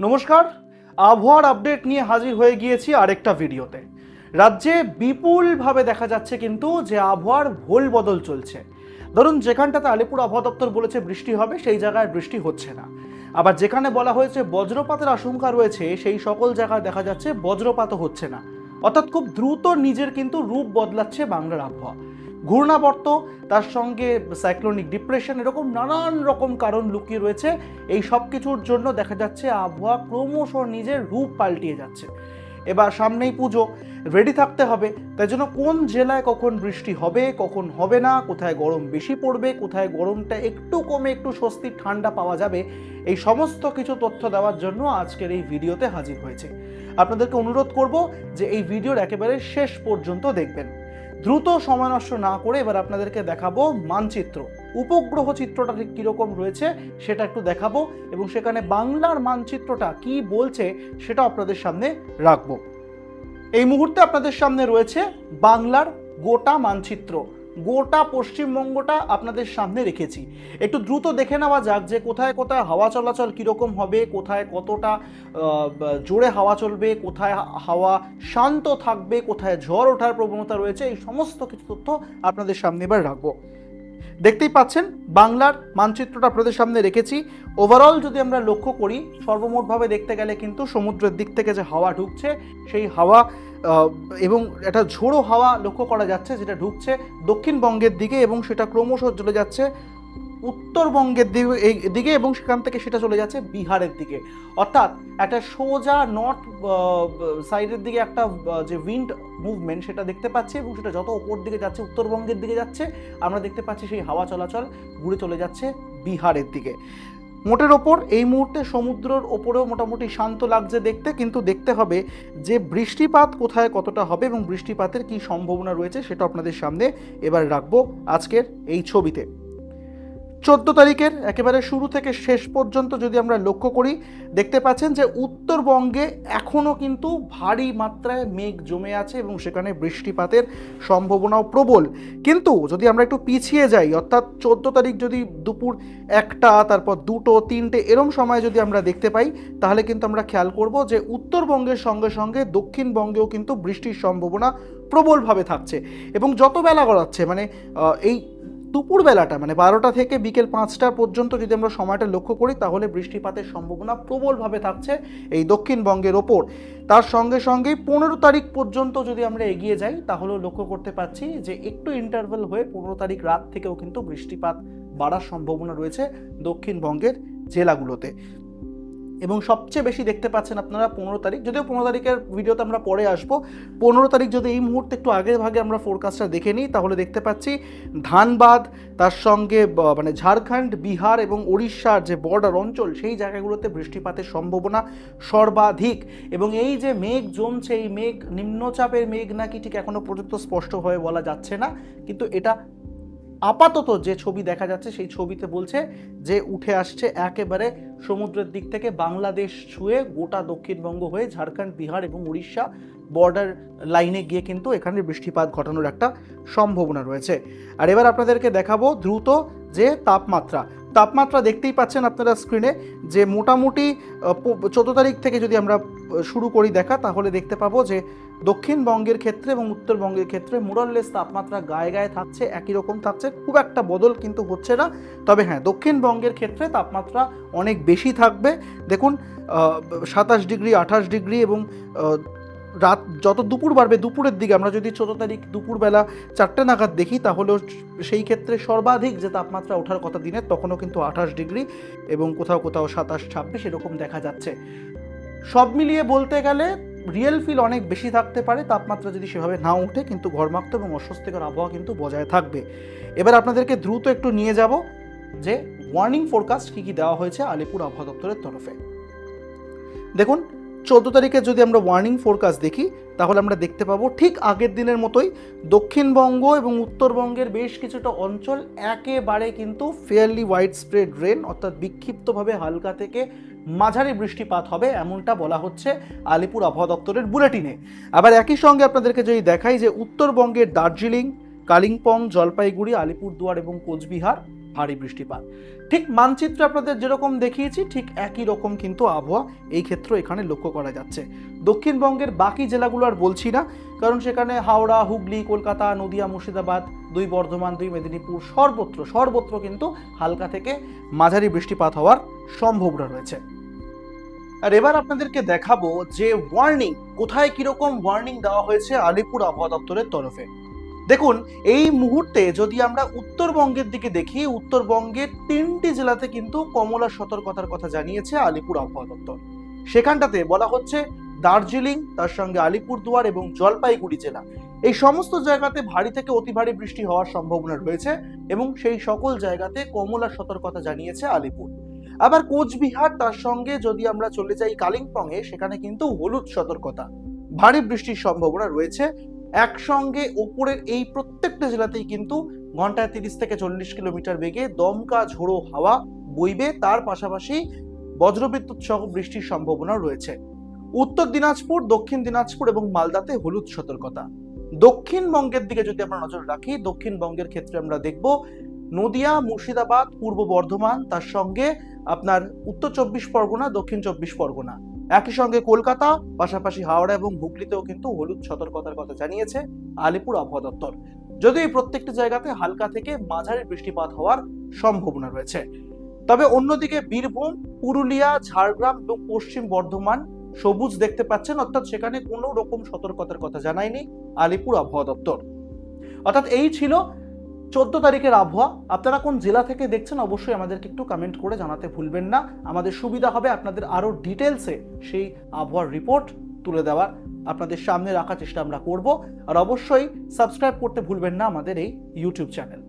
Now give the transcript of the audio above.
নমস্কার। আবহাওয়ার আপডেট নিয়ে হাজির হয়ে গিয়েছি আরেকটা ভিডিওতে। রাজ্যে বিপুলভাবে দেখা যাচ্ছে কিন্তু যে আবহাওয়ার ভোল বদল চলছে। ধরুন, যেখানটাতে আলিপুর আবহাওয়া দপ্তর বলেছে বৃষ্টি হবে, সেই জায়গায় বৃষ্টি হচ্ছে না। আবার যেখানে বলা হয়েছে বজ্রপাতের আশঙ্কা রয়েছে, সেই সকল জায়গায় দেখা যাচ্ছে বজ্রপাতও হচ্ছে না। অর্থাৎ খুব দ্রুত নিজের কিন্তু রূপ বদলাচ্ছে বাংলার আবহাওয়া। ঘূর্ণাবর্ত, তার সঙ্গে সাইক্লোনিক ডিপ্রেশন এরকম নানান রকম কারণ লুকিয়ে রয়েছে। এই সব কিছুর জন্য দেখা যাচ্ছে আবহাওয়া ক্রমশ নিজের রূপ পাল্টিয়ে যাচ্ছে। এবার সামনেই পুজো রেডি থাকতে হবে। তাই জন্য কোন জেলায় কখন বৃষ্টি হবে, কখন হবে না, কোথায় গরম বেশি পড়বে, কোথায় গরমটা একটু কমে, একটু স্বস্তির ঠান্ডা পাওয়া যাবে, এই সমস্ত কিছু তথ্য দেওয়ার জন্য আজকের এই ভিডিওতে হাজির হয়েছে। আপনাদেরকে অনুরোধ করব যে এই ভিডিওর একেবারে শেষ পর্যন্ত দেখবেন। দ্রুত সময় নষ্ট না করে এবার আপনাদেরকে দেখাবো মানচিত্র। উপগ্রহ চিত্রটা ঠিক কীরকম রয়েছে সেটা একটু দেখাবো এবং সেখানে বাংলার মানচিত্রটা কি বলছে সেটা আপনাদের সামনে রাখব। এই মুহূর্তে আপনাদের সামনে রয়েছে বাংলার গোটা মানচিত্র। গোটা পশ্চিমবঙ্গটা আপনাদের সামনে রেখেছি। একটু দ্রুত দেখে নেওয়া যাক যে কোথায় কোথায় হাওয়া চলাচল কীরকম হবে, কোথায় কতটা জোরে হাওয়া চলবে, কোথায় হাওয়া শান্ত থাকবে, কোথায় ঝড় ওঠার প্রবণতা রয়েছে, এই সমস্ত কিছু তথ্য আপনাদের সামনে এবার রাখব। দেখতেই পাচ্ছেন, বাংলার মানচিত্রটা আপনাদের সামনে রেখেছি। ওভারঅল যদি আমরা লক্ষ্য করি, সর্বমোটভাবে দেখতে গেলে কিন্তু সমুদ্রের দিক থেকে যে হাওয়া ঢুকছে, সেই হাওয়া এবং একটা ঝোড়ো হাওয়া লক্ষ্য করা যাচ্ছে, যেটা ঢুকছে দক্ষিণবঙ্গের দিকে এবং সেটা ক্রমশ চলে যাচ্ছে উত্তরবঙ্গের দিকে এবং সেখান থেকে সেটা চলে যাচ্ছে বিহারের দিকে। অর্থাৎ একটা সোজা নর্থ সাইডের দিকে একটা যে উইন্ড মুভমেন্ট সেটা দেখতে পাচ্ছি এবং সেটা যত ওপর দিকে যাচ্ছে, উত্তরবঙ্গের দিকে যাচ্ছে, আমরা দেখতে পাচ্ছি সেই হাওয়া চলাচল ঘুরে চলে যাচ্ছে বিহারের দিকে। মোটের ওপর এই মুহূর্তে সমুদ্রের ওপরেও মোটামুটি শান্ত লাগছে দেখতে, কিন্তু দেখতে হবে যে বৃষ্টিপাত কোথায় কতটা হবে এবং বৃষ্টিপাতের কি সম্ভাবনা রয়েছে সেটা আপনাদের সামনে এবার রাখব আজকের এই ছবিতে। চোদ্দ তারিখের একেবারে শুরু থেকে শেষ পর্যন্ত যদি আমরা লক্ষ্য করি, দেখতে পাচ্ছেন যে উত্তরবঙ্গে এখনও কিন্তু ভারী মাত্রায় মেঘ জমে আছে এবং সেখানে বৃষ্টিপাতের সম্ভাবনাও প্রবল। কিন্তু যদি আমরা একটু পিছিয়ে যাই, অর্থাৎ চোদ্দ তারিখ যদি দুপুর একটা, তারপর দুটো, তিনটে, এরম সময় যদি আমরা দেখতে পাই, তাহলে কিন্তু আমরা খেয়াল করব যে উত্তরবঙ্গের সঙ্গে সঙ্গে দক্ষিণবঙ্গেও কিন্তু বৃষ্টির সম্ভাবনা প্রবলভাবে থাকছে। এবং যত বেলা গড়াচ্ছে মানে এই দুপুরবেলাটা মানে বারোটা থেকে বিকেল পাঁচটা পর্যন্ত যদি আমরা সময়টা লক্ষ্য করি, তাহলে বৃষ্টিপাতের সম্ভাবনা প্রবলভাবে থাকছে এই দক্ষিণবঙ্গের ওপর। তার সঙ্গে সঙ্গেই পনেরো তারিখ পর্যন্ত যদি আমরা এগিয়ে যাই, তাহলেও লক্ষ্য করতে পারছি যে একটু ইন্টারভেল হয়ে পনেরো তারিখ রাত থেকেও কিন্তু বৃষ্টিপাত বাড়ার সম্ভাবনা রয়েছে দক্ষিণবঙ্গের জেলাগুলোতে। এবং সবচেয়ে বেশি দেখতে পাচ্ছেন আপনারা পনেরো তারিখ। যদিও পনেরো তারিখের ভিডিওতে আমরা পরে আসব। পনেরো তারিখ যদি এই মুহূর্তে একটু আগে ভাগে আমরা ফোরকাস্টটা দেখে নিই, তাহলে দেখতে পাচ্ছি ধানবাদ, তার সঙ্গে মানে ঝাড়খণ্ড, বিহার এবং উড়িষ্যার যে বর্ডার অঞ্চল, সেই জায়গাগুলোতে বৃষ্টিপাতের সম্ভাবনা সর্বাধিক। এবং এই যে মেঘ জমছে, এই মেঘ নিম্নচাপের মেঘ নাকি ঠিক এখনও পর্যন্ত স্পষ্টভাবে বলা যাচ্ছে না, কিন্তু এটা আপাতত যে ছবি দেখা যাচ্ছে, সেই ছবিতে বলছে যে উঠে আসছে একেবারে সমুদ্রের দিক থেকে বাংলাদেশ ছুঁয়ে গোটা দক্ষিণবঙ্গ হয়ে ঝাড়খণ্ড, বিহার এবং উড়িষ্যা বর্ডার লাইনে গিয়ে কিন্তু এখানে বৃষ্টিপাত ঘটানোর একটা সম্ভাবনা রয়েছে। আর এবার আপনাদেরকে দেখাবো দ্রুত যে তাপমাত্রা। তাপমাত্রা দেখতেই পাচ্ছেন আপনারা স্ক্রিনে যে মোটামুটি চোদ্দ তারিখ থেকে যদি আমরা শুরু করি দেখা, তাহলে দেখতে পাবো যে দক্ষিণবঙ্গের ক্ষেত্রে এবং উত্তরবঙ্গের ক্ষেত্রে মোরাললেস তাপমাত্রা গায়ে গায়ে থাকছে, একই রকম থাকছে, খুব একটা বদল কিন্তু হচ্ছে না। তবে হ্যাঁ দক্ষিণবঙ্গের ক্ষেত্রে তাপমাত্রা অনেক বেশি থাকবে। দেখুন সাতাশ ডিগ্রি, আঠাশ ডিগ্রি এবং রাত যত দুপুর বাড়বে, দুপুরের দিকে আমরা যদি চোদ্দ তারিখ দুপুরবেলা চারটে নাগাদ দেখি, তাহলেও সেই ক্ষেত্রে সর্বাধিক যে তাপমাত্রা ওঠার কথা দিনের, তখনও কিন্তু আঠাশ ডিগ্রি এবং কোথাও কোথাও সাতাশ, ছাব্বিশ এরকম দেখা যাচ্ছে। সব মিলিয়ে বলতে গেলে রিয়েল ফিল অনেক বেশি থাকতে পারে, তাপমাত্রা যদি সেভাবে না ওঠে কিন্তু ঘরমাক্ত এবং অস্বস্তিকর আবহাওয়া কিন্তু বজায় থাকবে। এবার আপনাদেরকে দ্রুত একটু নিয়ে যাব যে ওয়ার্নিং ফোরকাস্ট কী কী দেওয়া হয়েছে আলিপুর আবহাওয়া দপ্তরের তরফে। দেখুন চোদ্দ তারিখে যদি আমরা ওয়ার্নিং ফোরকাস্ট দেখি, তাহলে আমরা দেখতে পাবো ঠিক আগের দিনের মতোই দক্ষিণবঙ্গ এবং উত্তরবঙ্গের বেশ কিছুটা অঞ্চল একেবারে কিন্তু ফেয়ারলি ওয়াইড স্প্রেড রেন অর্থাৎ বিক্ষিপ্তভাবে হালকা থেকে মাঝারি বৃষ্টিপাত হবে এমনটা বলা হচ্ছে আলিপুর আবহাওয়া দপ্তরের বুলেটিনে। আবার একই সঙ্গে আপনাদেরকে যদি দেখাই যে উত্তরবঙ্গের দার্জিলিং, কালিম্পং, জলপাইগুড়ি, আলিপুরদুয়ার এবং কোচবিহার ভারী বৃষ্টিপাত। ঠিক মানচিত্রে আপনাদের যেরকম দেখিয়েছি, ঠিক একই রকম কিন্তু আবহাওয়া এই ক্ষেত্রে এখানে লক্ষ্য করা যাচ্ছে। দক্ষিণবঙ্গের বাকি জেলাগুলো আর বলছি না, কারণ সেখানে হাওড়া, হুগলি, কলকাতা, নদিয়া, মুর্শিদাবাদ, দুই বর্ধমান, দুই মেদিনীপুর সর্বত্র সর্বত্র কিন্তু হালকা থেকে মাঝারি বৃষ্টিপাত হওয়ার সম্ভাবনা রয়েছে। আর এবার আপনাদেরকে দেখাবো যে ওয়ার্নিং কোথায় কীরকম ওয়ার্নিং দেওয়া হয়েছে আলিপুর আবহাওয়া দপ্তরের তরফে। দেখুন, এই মুহূর্তে যদি আমরা উত্তরবঙ্গের দিকে দেখি, উত্তরবঙ্গের তিনটি জেলাতে কিন্তু কমলা সতর্কতার কথা জানিয়েছে আলিপুর আবহাওয়া দপ্তর। সেখানটাতে বলা হচ্ছে দার্জিলিং, তার সঙ্গে আলিপুরদুয়ার এবং জলপাইগুড়ি জেলা। এই সমস্ত জায়গাতে ভারী থেকে অতি ভারী বৃষ্টি হওয়ার সম্ভাবনা রয়েছে এবং সেই সকল জায়গাতে কমলা সতর্কতা জানিয়েছে আলিপুর। আবার কোচবিহার, তার সঙ্গে যদি আমরা চলে যাই কালিম্পংয়ে, সেখানে কিন্তু হলুদ সতর্কতা। ভারী বৃষ্টির সম্ভাবনা রয়েছে। একসঙ্গে ওপরের এই প্রত্যেকটা জেলাতেই কিন্তু ঘন্টায় তিরিশ থেকে চল্লিশ কিলোমিটার বেগে দমকা ঝোড়ো হাওয়া বইবে। তার পাশাপাশি বজ্রবিদ্যুৎ সহ বৃষ্টির সম্ভাবনা রয়েছে। উত্তর দিনাজপুর, দক্ষিণ দিনাজপুর এবং মালদাতে হলুদ সতর্কতা। দক্ষিণবঙ্গের দিকে যদি আমরা নজর রাখি, দক্ষিণবঙ্গের ক্ষেত্রে আমরা দেখব নদিয়া, মুর্শিদাবাদ, পূর্ব বর্ধমান, তার সঙ্গে আপনার উত্তর চব্বিশ পরগনা, দক্ষিণ চব্বিশ পরগনা। একই সঙ্গে কলকাতা, পাশাপাশি হাওড়া এবং হুগলিতেও কিন্তু হলুদ সতর্কতার কথা জানিয়েছে আলিপুর আবহাওয়া দপ্তর। যদিও এই প্রত্যেকটি জায়গাতে হালকা থেকে মাঝারি বৃষ্টিপাত হওয়ার সম্ভাবনা রয়েছে। তবে অন্যদিকে বীরভূম, পুরুলিয়া, ঝাড়গ্রাম এবং পশ্চিম বর্ধমান সবুজ দেখতে পাচ্ছেন, অর্থাৎ সেখানে কোনো রকম সতর্কতার কথা জানায়নি আলিপুর আবহাওয়া দপ্তর। অর্থাৎ এই ছিল চোদ্দ তারিখের আবহাওয়া। আপনারা কোন জেলা থেকে দেখছেন অবশ্যই আমাদেরকে একটু কমেন্ট করে জানাতে ভুলবেন না। আমাদের সুবিধা হবে আপনাদের আরও ডিটেলসে সেই আবহাওয়ার রিপোর্ট তুলে দেওয়ার। আপনাদের সামনে রাখার চেষ্টা আমরা করব। আর অবশ্যই সাবস্ক্রাইব করতে ভুলবেন না আমাদের এই ইউটিউব চ্যানেল